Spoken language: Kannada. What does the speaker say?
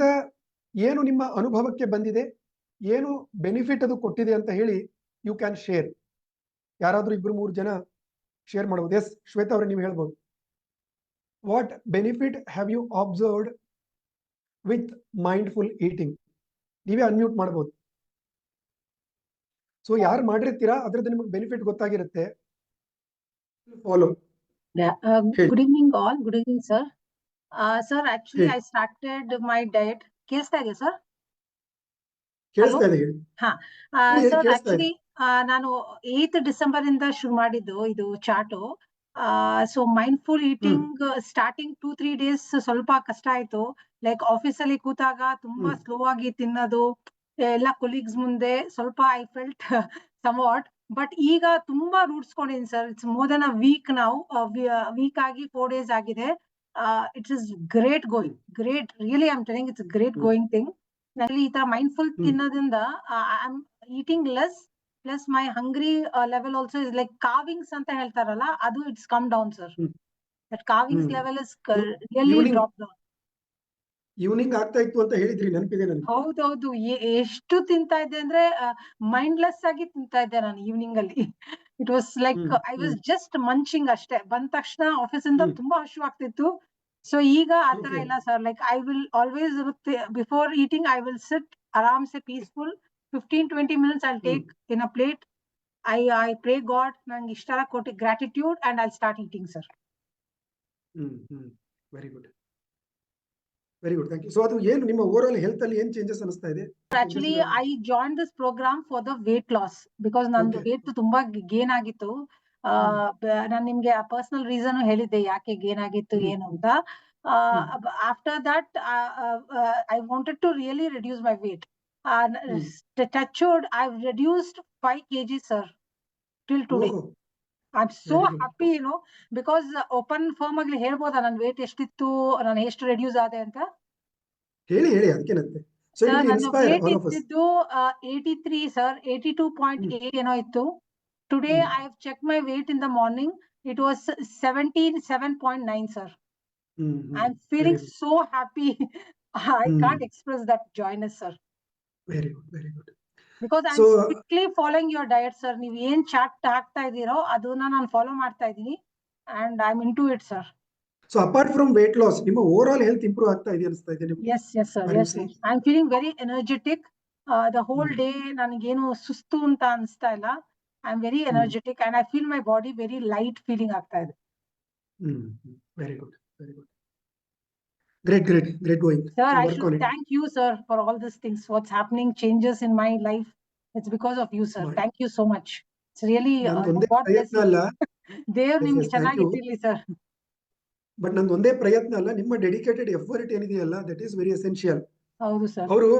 ಇದರಿಂದ ಏನು ನಿಮ್ಮ ಅನುಭವಕ್ಕೆ ಬಂದಿದೆ ಏನು ಬೆನಿಫಿಟ್ ಅದು ಕೊಟ್ಟಿದೆ ಅಂತ ಹೇಳಿ ಯು ಕ್ಯಾನ್ ಶೇರ್ ಯಾರಾದರೂ ಇಬ್ರು ಮೂರು ಜನ ಶೇರ್ ಮಾಡಬಹುದು. ಎಸ್ ಶ್ವೇತಾ ಅವರೇ ನೀವು ಹೇಳ್ಬೋದು. What benefit have you observed with mindful eating ನೀವೇ ಅನ್ಮ್ಯೂಟ್ ಮಾಡ್ಬೋದು. ಸೊ ಯಾರು ಮಾಡಿರ್ತೀರಾ ಅದ್ರದ್ದು ನಿಮಗೆ benefit ಗೊತ್ತಾಗಿರುತ್ತೆ. Follow good evening all good evening all. Good actually I Uh, started my diet. ಕೇಳಿಸ್ತಾ ಸರ್ ಇದೆ ಹೇಳಿ ಹೇಳಿ, ಸರ್ ಇದೆ. ಆಕ್ಚುಲಿ ನಾನು ಏತ್ ಡಿಸೆಂಬರ್ ಇಂದ ಶುರು ಮಾಡಿದ್ದು ಇದು chart. So mindful eating starting two three days ಸ್ವಲ್ಪ ಕಷ್ಟ ಆಯ್ತು. ಲೈಕ್ ಆಫೀಸ್ ಅಲ್ಲಿ ಕೂತಾಗ ತುಂಬಾ. ಸ್ಲೋ ಆಗಿ ತಿನ್ನೋದು ಎಲ್ಲ ಕೊಲೀಗ್ಸ್ ಮುಂದೆ ಸ್ವಲ್ಪ ಐ ಫೆಲ್ಟ್ ಸಮವಾಟ್ ಬಟ್ ಈಗ ತುಂಬಾ ರೂಢಿಸ್ಕೊಂಡಿದ್ದೀನಿ sir it's more than a week ನಾವು ವೀಕ್ ಆಗಿ ಫೋರ್ ಡೇಸ್ ಆಗಿದೆ. It's is great going great really I'm telling it's great hmm. Going ಥಿಂಗ್ನಲ್ಲಿ ಈ ತರ ಮೈಂಡ್ಫುಲ್ ಹ್ಮ್. ತಿನ್ನೋದ್ರಿಂದ I am eating less plus my hungry level also is like cravings ಅಂತ ಹೇಳ್ತಾರಲ್ಲ ಅದು it's come down sir hmm. That cravings hmm. Level is So, really evening- drop down evening ಆಗ್ತಾ ಇತ್ತು ಅಂತ ಹೇಳಿದ್ರಿ ನೆನಪಿದೆ ನನಗೆ. ಹೌದೌದು ಎಷ್ಟು ತಿಂತಾ ಇದ್ದೆ ಅಂದ್ರೆ ಮೈಂಡ್ಲೆಸ್ ಆಗಿ ತಿಂತಾ ಇದ್ದೆ ನಾನು ಈವ್ನಿಂಗ್ ಅಲ್ಲಿ. It was like I was. Just munching ಅಷ್ಟೇ. ಬಂದ ತಕ್ಷಣ ಆಫೀಸ್ ಇಂದ ತುಂಬಾ ಹಶು ಆಗ್ತಿತ್ತು. ಸೊ ಈಗ ಆತರ. ಇಲ್ಲ sir like I will always before eating I will sit ಆರಾಮ್ಸೆ peaceful fifteen twenty minutes I take in a plate I I pray God ನಂಗೆ ಇಷ್ಟರ ಕೊಟ್ಟಿ gratitude and I start eating sir hmm hmm. Very good very good thank you so ಅದು ಏನು ನಿಮ್ಮ ಓವರ್ ಆಲ್ ಹೆಲ್ತ್ ಅಲ್ಲಿ ಏನು ಚೇಂಜಸ್ ಅನಿಸ್ತಾ ಇದೆ? Actually I join this programme for the weight loss because ನಂದು. ವೇಟ್ ತುಂಬಾ ಗೇನ್ ಆಗಿತ್ತು. ನಾನು ನಿಮ್ಗೆ ಪರ್ಸನಲ್ ರೀಸನ್ ಹೇಳಿದ್ದೆ ಯಾಕೆ ಗೇನ್ ಆಗಿತ್ತು. ಏನು ಅಂತ. After that I wanted to really reduce my weight touch I reduced five K G sir till today I am so Very good. Happy you know because open firm ಆಗ್ಲಿ ಹೇಳ್ಬೋದಾ? ನನ್ನ ವೇಟ್ ಎಷ್ಟಿತ್ತು? ನಾನು ಎಷ್ಟು ರೆಡ್ಯೂಸ್ ಆದೆ ಅಂತ? ಹೇಳಿ ಹೇಳಿ ಅದಕ್ಕೇನಂತೆ ಸೊ ಸರ್ ಇಟ್ ನನ್ನ inspire weight all of us ಇದ್ದಿದ್ದು eighty three sir eighty two point hmm. Eight ಏನೋ ಇತ್ತು. Today hmm. I have check my weight in the morning it was seventeen seven point nine sir hmm. I am feeling so happy I hmm. Can't express that joyness sir very good very good because I am strictly following your diet sir ನೀವು ಏನ್ ಚಾಟ್ ಹಾಕ್ತಾ ಇದೀರೋ ಅದನ್ನ ನಾನು ಫಾಲೋ ಮಾಡ್ತಾ ಇದ್ದೀನಿ. And I am into it sir so apart from weight loss ನಿಮ್ಮ ಓವರ್ ಆಲ್ ಹೆಲ್ತ್ ಇಂಪ್ರೂವ್ ಆಗ್ತಾ ಇದೆ ಅನಿಸ್ತಾ ಇದೆ ನಿಮ್ಗೆ? Yes, yes, sir. Yes I Yes, feeling very I'm feeling very energetic. The whole Hmm. day ನನಗೇನು ಸುಸ್ತು ಅಂತ ಅನಿಸ್ತಾ ಇಲ್ಲ. I am very energetic and I feel my body very light feeling ಆಗ್ತಾ ಇದೆ. Very good very good great great great going sir I work on should it thank you sir for all this things what's happening changes in my life it's because of you sir Right. Thank you so much it's really ನಂದೊಂದೇ ಪ್ರಯತ್ನ ಅಲ್ಲ. ದೇವ್ರು Yes, ನಿಮ್ಗೆ yes, thank you. ಚೆನ್ನಾಗಿಟ್ಟಿರ್ಲಿ ಸರ್ ಬಟ್ ನಂದೊಂದೇ ಪ್ರಯತ್ನ ಅಲ್ಲ. ನಿಮ್ಮ ಡೆಡಿಕೇಟೆಡ್ ಎಫರ್ಟ್ ಏನಿದೆಯಲ್ಲ ದಟ್ ಈಸ್ ವೆರಿ ಎಸೆನ್ಷಿಯಲ್ ಹೌದು ಸರ್ ಅವರು